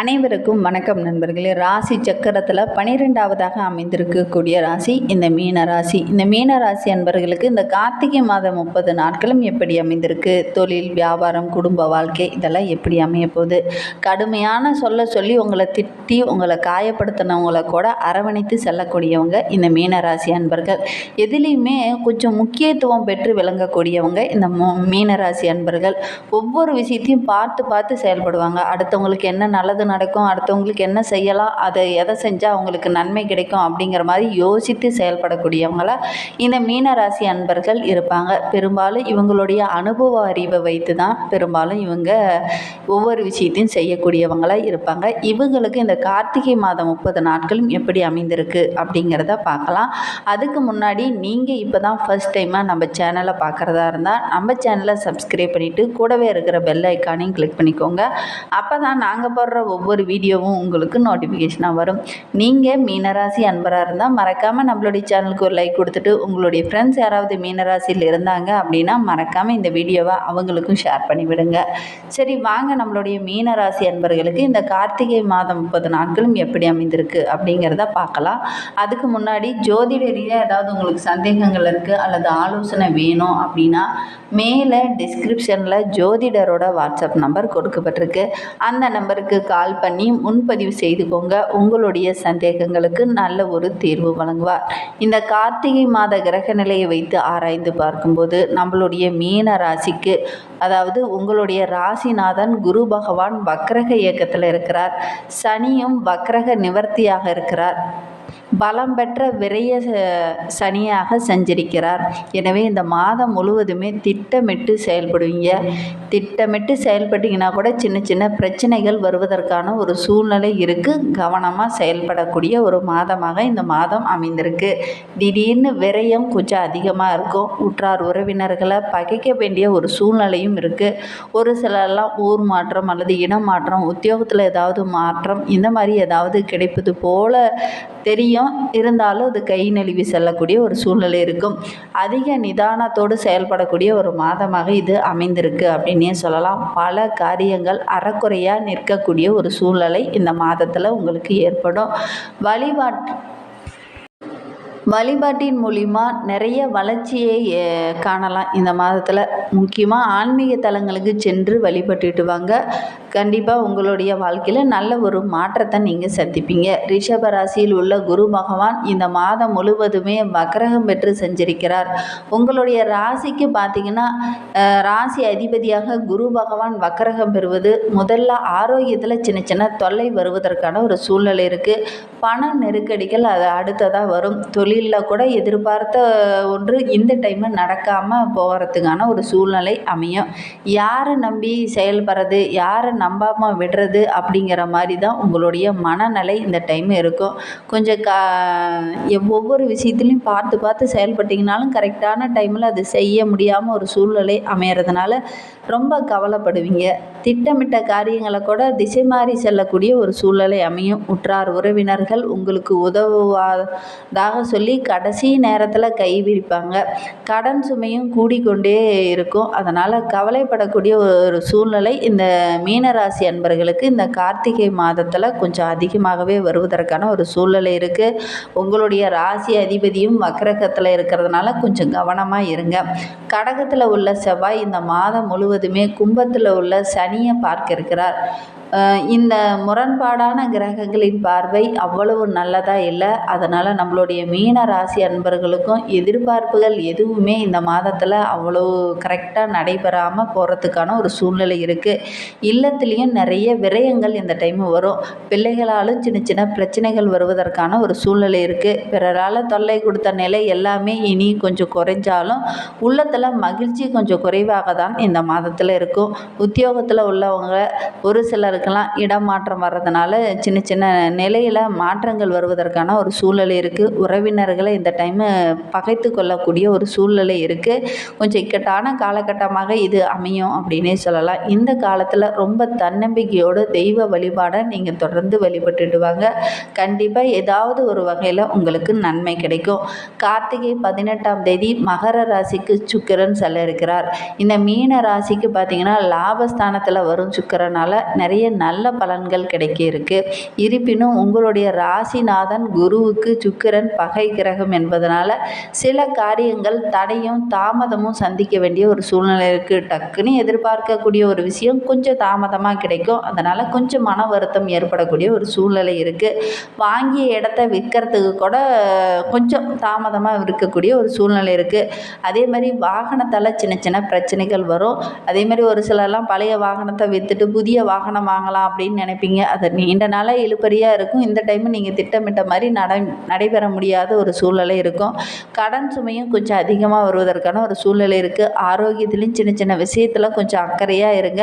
அனைவருக்கும் வணக்கம் நண்பர்களே. ராசி சக்கரத்தில் பனிரெண்டாவதாக அமைந்திருக்கக்கூடிய ராசி இந்த மீன ராசி. இந்த மீன ராசி அன்பர்களுக்கு இந்த கார்த்திகை மாதம் முப்பது நாட்களும் எப்படி அமைந்திருக்கு? தொழில் வியாபாரம் குடும்ப வாழ்க்கை இதெல்லாம் எப்படி அமைய போகுது கடுமையான சொல்ல சொல்லி உங்களை திட்டி உங்களை காயப்படுத்தினவங்களை கூட அரவணைத்து செல்லக்கூடியவங்க இந்த மீன ராசி அன்பர்கள். எதுலேயுமே கொஞ்சம் முக்கியத்துவம் பெற்று விளங்கக்கூடியவங்க இந்த மோ மீன ராசி அன்பர்கள். ஒவ்வொரு விஷயத்தையும் பார்த்து பார்த்து செயல்படுவாங்க. அடுத்தவங்களுக்கு என்ன நல்லது நடக்கும் அடுத்தவங்களுக்கு என்ன செய்யலாம் அதை எதை செஞ்சால் அவங்களுக்கு நன்மை கிடைக்கும் அப்படிங்கிற மாதிரி யோசித்து செயல்படக்கூடியவங்கள இந்த மீனராசி அன்பர்கள் இருப்பாங்க. பெரும்பாலும் இவங்களுடைய அனுபவ அறிவை வைத்து தான் பெரும்பாலும் இவங்க ஒவ்வொரு விஷயத்தையும் செய்யக்கூடியவங்களாக இருப்பாங்க. இவங்களுக்கு இந்த கார்த்திகை மாதம் முப்பது நாட்களும் எப்படி அமைந்திருக்கு அப்படிங்கிறத பார்க்கலாம். அதுக்கு முன்னாடி நீங்கள் இப்போ தான் ஃபர்ஸ்ட் டைமாக நம்ம சேனலை பார்க்குறதா இருந்தால் நம்ம சேனலை சப்ஸ்கிரைப் பண்ணிவிட்டு கூடவே இருக்கிற பெல் ஐக்கானையும் கிளிக் பண்ணிக்கோங்க. அப்போ தான் நாங்கள் போடுற ஒவ்வொரு வீடியோவும் உங்களுக்கு நோட்டிஃபிகேஷனாக வரும். நீங்கள் மீனராசி அன்பராக இருந்தால் மறக்காமல் நம்மளுடைய சேனலுக்கு ஒரு லைக் கொடுத்துட்டு உங்களுடைய ஃப்ரெண்ட்ஸ் யாராவது மீனராசியில் இருந்தாங்க அப்படின்னா மறக்காமல் இந்த வீடியோவை அவங்களுக்கும் ஷேர் பண்ணிவிடுங்க சரி வாங்க நம்மளுடைய மீனராசி அன்பர்களுக்கு இந்த கார்த்திகை மாதம் முப்பது நாட்களும் எப்படி அமைந்திருக்கு அப்படிங்கிறத பார்க்கலாம். அதுக்கு முன்னாடி ஜோதிட ரீதியாக ஏதாவது உங்களுக்கு சந்தேகங்கள் இருக்குது அல்லது ஆலோசனை வேணும் அப்படின்னா மேலே டிஸ்கிரிப்ஷனில் ஜோதிடரோட வாட்ஸ்அப் நம்பர் கொடுக்கப்பட்டிருக்கு. அந்த நம்பருக்கு கால் பண்ணி முன்பதிவு செய்துக்கோங்க. உங்களுடைய சந்தேகங்களுக்கு நல்ல ஒரு தீர்வு வழங்குவார். இந்த கார்த்திகை மாத கிரக நிலையை வைத்து ஆராய்ந்து பார்க்கும்போது நம்மளுடைய மீன ராசிக்கு அதாவது உங்களுடைய ராசிநாதன் குரு பகவான் வக்ரக இயக்கத்தில் இருக்கிறார். சனியும் வக்ரக நிவர்த்தியாக இருக்கிறார். பலம் பெற்ற விரைய ச- சனியாக சஞ்சரிக்கிறார். எனவே இந்த மாதம் முழுவதுமே திட்டமிட்டு செயல்படுவீங்க. திட்டமிட்டு செயல்பட்டீங்கன்னா கூட சின்ன சின்ன பிரச்சனைகள் வருவதற்கான ஒரு சூழ்நிலை இருக்குது கவனமாக செயல்படக்கூடிய ஒரு மாதமாக இந்த மாதம் அமைந்திருக்கு. திடீர்னு விரயம் கொஞ்சம் அதிகமாக இருக்கும். உற்றார் உறவினர்களை பகைக்க வேண்டிய ஒரு சூழ்நிலையும் இருக்குது ஒரு சிலர்லாம் ஊர் மாற்றம் அல்லது இடம் மாற்றம் உத்தியோகத்தில் ஏதாவது மாற்றம் இந்த மாதிரி ஏதாவது கிடைப்பது போல தெரியும். இருந்தாலும் அது கை நழுவி செல்லக்கூடிய ஒரு சூழ்நிலை இருக்கும். அதிக நிதானத்தோடு செயல்படக்கூடிய ஒரு மாதமாக இது அமைந்திருக்கு அப்படின்னே சொல்லலாம். பல காரியங்கள் அறக்குறையாக நிற்கக்கூடிய ஒரு சூழ்நிலை இந்த மாதத்தில் உங்களுக்கு ஏற்படும். வழிபாட்டு வழிபாட்டின் மூலிமா நிறைய வளர்ச்சியை காணலாம். இந்த மாதத்தில் முக்கியமாக ஆன்மீக தலங்களுக்கு சென்று வழிபட்டுட்டு வாங்க கண்டிப்பாக உங்களுடைய வாழ்க்கையில் நல்ல ஒரு மாற்றத்தை நீங்கள் சந்திப்பீங்க. ரிஷப ராசியில் உள்ள குரு பகவான் இந்த மாதம் முழுவதுமே வக்ரகம் பெற்று செஞ்சிருக்கிறார். உங்களுடைய ராசிக்கு பார்த்தீங்கன்னா ராசி அதிபதியாக குரு பகவான் வக்ரகம் பெறுவது முதல்ல ஆரோக்கியத்தில் சின்ன சின்ன தொல்லை வருவதற்கான ஒரு சூழ்நிலை இருக்குது பண நெருக்கடிகள் அது அடுத்ததாக வரும். தொழில் தொழிலில் கூட எதிர்பார்த்த ஒன்று இந்த டைமில் நடக்காமல் போகிறதுக்கான ஒரு சூழ்நிலை அமையும். யாரை நம்பி செயல்படுறது யாரை நம்பாமல் விடுறது அப்படிங்கிற மாதிரி தான் உங்களுடைய மனநிலை இந்த டைம் இருக்கும். கொஞ்சம் கா ஒவ்வொரு விஷயத்துலையும் பார்த்து பார்த்து செயல்பட்டிங்கனாலும் கரெக்டான டைமில் அது செய்ய முடியாமல் ஒரு சூழ்நிலை அமையறதுனால ரொம்ப கவலைப்படுவீங்க. திட்டமிட்ட காரியங்களை கூட திசை மாறி செல்லக்கூடிய ஒரு சூழ்நிலை அமையும். உற்றார் உறவினர்கள் உங்களுக்கு உதவுவதாக சொல்லி கடைசி நேரத்தில் கைவிரிப்பாங்க கடன் சுமையும் கூடிக்கொண்டே இருக்கும். அதனால் கவலைப்படக்கூடிய ஒரு சூழ்நிலை இந்த மீனராசி அன்பர்களுக்கு இந்த கார்த்திகை மாதத்தில் கொஞ்சம் அதிகமாகவே வருவதற்கான ஒரு சூழ்நிலை இருக்குது உங்களுடைய ராசி அதிபதியும் வக்கரகத்தில் இருக்கிறதுனால கொஞ்சம் கவனமாக இருங்க. கடகத்தில் உள்ள செவ்வாய் இந்த மாதம் முழுவதுமே கும்பத்தில் உள்ள சனியை பார்க்க இருக்கிறார். இந்த முரண்பாடான கிரகங்களின் பார்வை அவ்வளவு நல்லதாக இல்லை. அதனால் நம்மளுடைய மீன ராசி அன்பர்களுக்கும் எதிர்பார்ப்புகள் எதுவுமே இந்த மாதத்தில் அவ்வளவு கரெக்டாக நடைபெறாமல் போகிறதுக்கான ஒரு சூழ்நிலை இருக்குது இல்லத்துலேயும் நிறைய விரயங்கள் இந்த டைம் வரும். பிள்ளைகளாலும் சின்ன சின்ன பிரச்சனைகள் வருவதற்கான ஒரு சூழ்நிலை இருக்குது பிறரால் தொல்லை கொடுத்த நிலை எல்லாமே இனி கொஞ்சம் குறைஞ்சாலும் உள்ளத்தில் மகிழ்ச்சி கொஞ்சம் குறைவாக தான் இந்த மாதத்தில் இருக்கும். உத்தியோகத்தில் உள்ளவங்க ஒரு சிலர் இடம் இடமாற்றம் வர்றதுனால சின்ன சின்ன நிலையில் மாற்றங்கள் வருவதற்கான ஒரு சூழ்நிலை இருக்குது உறவினர்களை இந்த டைமு பகைத்து கொள்ளக்கூடிய ஒரு சூழ்நிலை இருக்குது கொஞ்சம் இக்கட்டான காலகட்டமாக இது அமையும் அப்படின்னே சொல்லலாம். இந்த காலத்தில் ரொம்ப தன்னம்பிக்கையோடு தெய்வ வழிபாடை நீங்கள் தொடர்ந்து வழிபட்டுட்டு வாங்க. கண்டிப்பாக ஏதாவது ஒரு வகையில் உங்களுக்கு நன்மை கிடைக்கும். கார்த்திகை பதினெட்டாம் தேதி மகர ராசிக்கு சுக்கிரன் செல்ல இருக்கிறார். இந்த மீன ராசிக்கு பார்த்தீங்கன்னா லாபஸ்தானத்தில் வரும் சுக்கரனால் நிறைய நல்ல பலன்கள் கிடைக்க இருக்கு இருப்பினும் உங்களுடைய ராசிநாதன் குருவுக்கு சுக்கிரன் பகை கிரகம் என்பதனால சில காரியங்கள் தடையும் தாமதமும் சந்திக்க வேண்டிய ஒரு சூழ்நிலை இருக்குது டக்குன்னு எதிர்பார்க்கக்கூடிய ஒரு விஷயம் கொஞ்சம் தாமதமாக கிடைக்கும். அதனால் கொஞ்சம் மன வருத்தம் ஏற்படக்கூடிய ஒரு சூழ்நிலை இருக்குது வாங்கிய இடத்த விற்கிறதுக்கு கூட கொஞ்சம் தாமதமாக இருக்கக்கூடிய ஒரு சூழ்நிலை இருக்குது அதே மாதிரி வாகனத்தால் சின்ன சின்ன பிரச்சனைகள் வரும். அதே மாதிரி ஒரு சிலர்லாம் பழைய வாகனத்தை விற்றுட்டு புதிய வாகனம் வாங்கலாம் அப்படின்னு நினைப்பீங்க. அது நீண்ட நாளாக இழுப்பறியாக இருக்கும். இந்த டைம் நீங்கள் திட்டமிட்ட மாதிரி நட நடைபெற முடியாத ஒரு சூழ்நிலை இருக்கும். கடன் சுமையும் கொஞ்சம் அதிகமாக வருவதற்கான ஒரு சூழ்நிலை இருக்குது ஆரோக்கியத்துலேயும் சின்ன சின்ன விஷயத்தில் கொஞ்சம் அக்கறையாக இருங்க.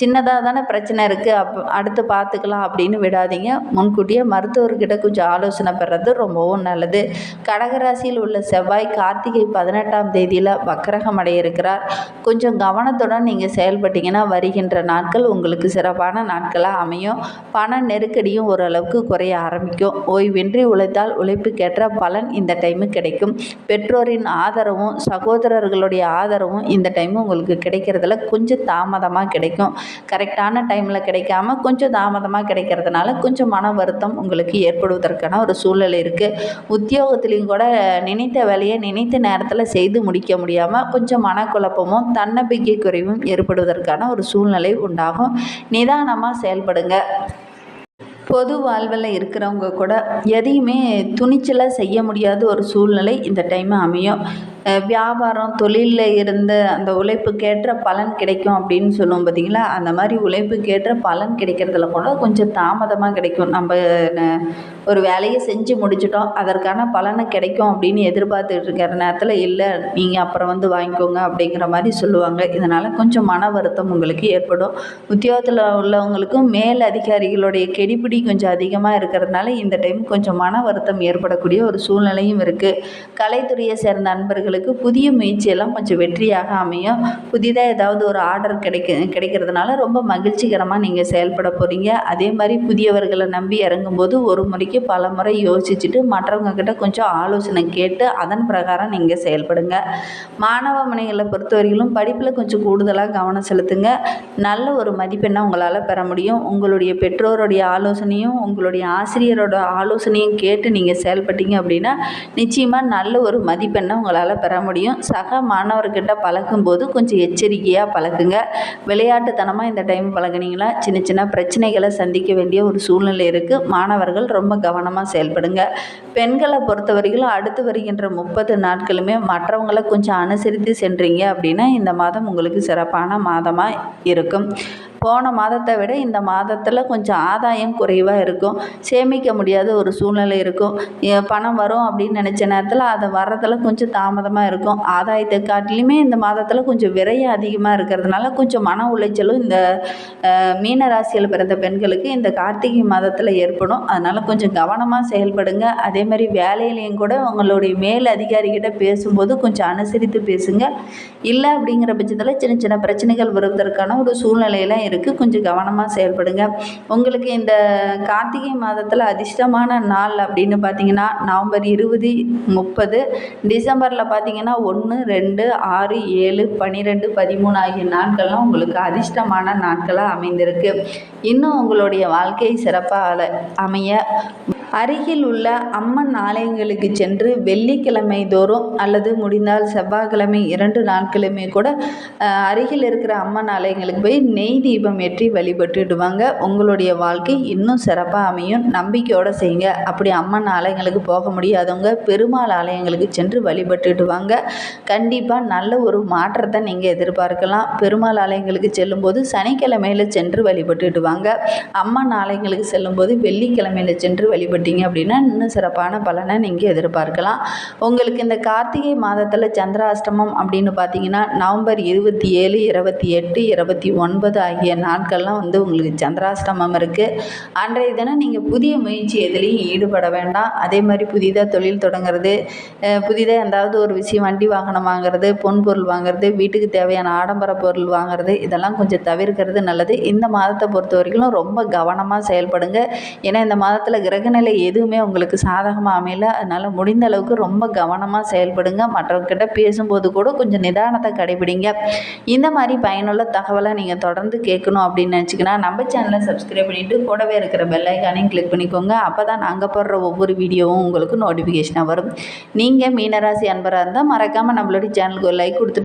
சின்னதாக தானே பிரச்சனை இருக்குது அப் அடுத்து பார்த்துக்கலாம் அப்படின்னு விடாதீங்க. முன்கூட்டியே மருத்துவர்கிட்ட கொஞ்சம் ஆலோசனை பெறது ரொம்பவும் நல்லது. கடகராசியில் உள்ள செவ்வாய் கார்த்திகை பதினெட்டாம் தேதியில் வக்கரகம் அடைய இருக்கிறார் கொஞ்சம் கவனத்துடன் நீங்கள் செயல்பட்டீங்கன்னா வருகின்ற நாட்கள் உங்களுக்கு சிறப்பான நாட்களாக அமையும். பண நெருக்கடியும் ஓரளவுக்கு குறைய ஆரம்பிக்கும். ஓய்வின்றி உழைத்தால் உழைப்புக்கேற்ற பலன் இந்த டைமு கிடைக்கும். பெற்றோரின் ஆதரவும் சகோதரர்களுடைய ஆதரவும் இந்த டைமு உங்களுக்கு கிடைக்கிறதுல கொஞ்சம் தாமதமாக கிடைக்கும். கரெக்டான டைமில் கிடைக்காம கொஞ்சம் தாமதமாக கிடைக்கிறதுனால கொஞ்சம் மன வருத்தம் உங்களுக்கு ஏற்படுவதற்கான ஒரு சூழ்நிலை இருக்குது உத்தியோகத்துலேயும் கூட நினைத்த வேலையை நினைத்த நேரத்தில் செய்து முடிக்க முடியாமல் கொஞ்சம் மனக்குழப்பமும் தன்னம்பிக்கை குறைவும் ஏற்படுவதற்கான ஒரு சூழ்நிலை உண்டாகும். நிதானமாக செயல்படுங்க. பொது வாழ்வில் இருக்கிறவங்க கூட எதையுமே துணிச்சலாக செய்ய முடியாத ஒரு சூழ்நிலை இந்த டைம் அமையும். வியாபாரம் தொழிலில் இருந்த அந்த உழைப்புக்கேற்ற பலன் கிடைக்கும் அப்படின்னு சொல்லுவோம் பார்த்தீங்களா அந்த மாதிரி உழைப்புக்கேற்ற பலன் கிடைக்கிறதுல கூட கொஞ்சம் தாமதமாக கிடைக்கும். நம்ம ஒரு வேலையை செஞ்சு முடிச்சிட்டோம். அதற்கான பலனை கிடைக்கும் அப்படின்னு எதிர்பார்த்துட்டு இருக்கிற நேரத்தில் இல்லை நீங்கள் அப்புறம் வந்து வாங்கிக்கோங்க அப்படிங்கிற மாதிரி சொல்லுவாங்க. இதனால் கொஞ்சம் மன வருத்தம் உங்களுக்கு ஏற்படும். உத்தியோகத்தில் உள்ளவங்களுக்கும் மேல் அதிகாரிகளுடைய கெடிபிடி கொஞ்சம் அதிகமாக இருக்கிறதுனால இந்த டைம் கொஞ்சம் மன வருத்தம் ஏற்படக்கூடிய ஒரு சூழ்நிலையும் இருக்குது கலைத்துறையை சேர்ந்த நண்பர்களுக்கு புதிய முயற்சியெல்லாம் கொஞ்சம் வெற்றியாக அமையும். புதிதாக ஏதாவது ஒரு ஆர்டர் கிடைக்க கிடைக்கிறதுனால ரொம்ப மகிழ்ச்சிகரமாக நீங்கள் செயல்பட போகிறீங்க அதே மாதிரி புதியவர்களை நம்பி இறங்கும்போது ஒரு முறைக்கு பல முறை யோசிச்சுட்டு மற்றவங்க கிட்ட கொஞ்சம் ஆலோசனை கேட்டு அதன் பிரகாரம் நீங்கள் செயல்படுங்க. மாணவ மனைகளை பொறுத்தவரையிலும் படிப்பில் கொஞ்சம் கூடுதலாக கவனம் செலுத்துங்க. நல்ல ஒரு மதிப்பெண்ணை உங்களால் பெற முடியும். உங்களுடைய பெற்றோருடைய ஆலோசனை ஆலோசனையும் உங்களுடைய ஆசிரியரோட ஆலோசனையும் கேட்டு நீங்கள் செயல்பட்டீங்க அப்படின்னா நிச்சயமாக நல்ல ஒரு மதிப்பெண்ணை உங்களால் பெற முடியும். சக மாணவர்கிட்ட பழகும்போது கொஞ்சம் எச்சரிக்கையாக பழகுங்க. விளையாட்டுத்தனமாக இந்த டைம் பழகுனீங்களா சின்ன சின்ன பிரச்சனைகளை சந்திக்க வேண்டிய ஒரு சூழ்நிலை இருக்குது மாணவர்கள் ரொம்ப கவனமாக செயல்படுங்க. பெண்களை பொறுத்தவரையிலும் அடுத்து வருகின்ற முப்பது நாட்களுமே மற்றவங்களை கொஞ்சம் அனுசரித்து சென்றீங்க அப்படின்னா இந்த மாதம் உங்களுக்கு சிறப்பான மாதமாக இருக்கும். போன மாதத்தை விட இந்த மாதத்தில் கொஞ்சம் ஆதாயம் குறைவாக இருக்கும். சேமிக்க முடியாத ஒரு சூழ்நிலை இருக்கும். பணம் வரும் அப்படின்னு நினச்ச நேரத்தில் அதை வர்றதில் கொஞ்சம் தாமதமாக இருக்கும். ஆதாயத்தை காட்டிலுமே இந்த மாதத்தில் கொஞ்சம் விரயம் அதிகமாக இருக்கிறதுனால கொஞ்சம் மன உளைச்சலும் இந்த மீன ராசியில் பிறந்த பெண்களுக்கு இந்த கார்த்திகை மாதத்தில் ஏற்படும். அதனால் கொஞ்சம் கவனமாக செயல்படுங்க. அதே மாதிரி வேலையிலையும் கூட உங்களுடைய மேல் அதிகாரிகிட்ட பேசும்போது கொஞ்சம் அனுசரித்து பேசுங்க. இல்லை அப்படிங்கிற பட்சத்தில் சின்ன சின்ன பிரச்சனைகள் வருவதற்கான ஒரு சூழ்நிலையெல்லாம் இருக்குது கொஞ்சம் கவனமாக செயல்படுங்க. உங்களுக்கு இந்த கார்த்திகை மாதத்தில் அதிர்ஷ்டமான நாள் அப்படின்னு பார்த்தீங்கன்னா நவம்பர் இருபது முப்பது டிசம்பரில் பார்த்தீங்கன்னா ஒன்று ரெண்டு ஆறு ஏழு பன்னிரெண்டு பதிமூணு ஆகிய நாட்கள்லாம் உங்களுக்கு அதிர்ஷ்டமான நாட்களாக அமைந்திருக்கு. இன்னும் உங்களுடைய வாழ்க்கை சிறப்பாக அமைய அருகில் உள்ள அம்மன் ஆலயங்களுக்கு சென்று வெள்ளிக்கிழமை தோறும் அல்லது முடிந்தால் செவ்வாய்க்கிழமை இரண்டு நாட்களுமே கூட அருகில் இருக்கிற அம்மன் ஆலயங்களுக்கு போய் நெய் தீபம் ஏற்றி வழிபட்டுடுவாங்க. உங்களுடைய வாழ்க்கை இன்னும் சிறப்பாக அமையும். நம்பிக்கையோடு செய்யுங்க. அப்படி அம்மன் ஆலயங்களுக்கு போக முடியாதவங்க பெருமாள் ஆலயங்களுக்கு சென்று வழிபட்டுடுவாங்க. கண்டிப்பாக நல்ல ஒரு மாற்றத்தை நீங்கள் எதிர்பார்க்கலாம். பெருமாள் ஆலயங்களுக்கு செல்லும்போது சனிக்கிழமையில் சென்று வழிபட்டுடுவாங்க. அம்மன் ஆலயங்களுக்கு செல்லும்போது வெள்ளிக்கிழமையில் சென்று வழிபட்டு செயல்பட்டீங்க அப்படின்னா இன்னும் சிறப்பான பலனை நீங்கள் எதிர்பார்க்கலாம். உங்களுக்கு இந்த கார்த்திகை மாதத்தில் சந்திராஷ்டமம் அப்படின்னு பார்த்தீங்கன்னா நவம்பர் இருபத்தி ஏழு இருபத்தி எட்டு இருபத்தி ஒன்பது ஆகிய நாட்கள்லாம் வந்து உங்களுக்கு சந்திராஷ்டமம் இருக்குது அன்றைய தினம் நீங்கள் புதிய முயற்சி எதுலேயும் ஈடுபட வேண்டாம். அதே மாதிரி புதிதாக தொழில் தொடங்குறது புதிதாக எந்தாவது ஒரு விஷயம் வண்டி வாகனம் வாங்குறது பொன் பொருள் வாங்குறது வீட்டுக்கு தேவையான ஆடம்பர பொருள் வாங்குறது இதெல்லாம் கொஞ்சம் தவிர்க்கிறது நல்லது. இந்த மாதத்தை பொறுத்த வரைக்கும் ரொம்ப கவனமாக செயல்படுங்க. ஏன்னா இந்த மாதத்தில் கிரகநிலை எதுவுமே உங்களுக்கு சாதகமாக அமையல. அதனால் முடிந்த அளவுக்கு ரொம்ப கவனமாக செயல்படுங்க. மற்றவர்கிட்ட பேசும்போது கூட கொஞ்சம் நிதானத்தை கடைபிடிங்க. இந்த மாதிரி பயனுள்ள தகவலை நீங்கள் தொடர்ந்து கேட்கணும் அப்படின்னு நினச்சிங்கன்னா நம்ம சேனலை சப்ஸ்கிரைப் பண்ணிவிட்டு கூடவே இருக்கிற பெல்லைக்கானையும் கிளிக் பண்ணிக்கோங்க. அப்போ தான் நாங்கள் போடுற ஒவ்வொரு வீடியோவும் உங்களுக்கு நோட்டிஃபிகேஷனாக வரும். நீங்கள் மீனராசி அன்பராக இருந்தால் மறக்காமல் நம்மளுடைய சேனலுக்கு ஒரு லைக் கொடுத்து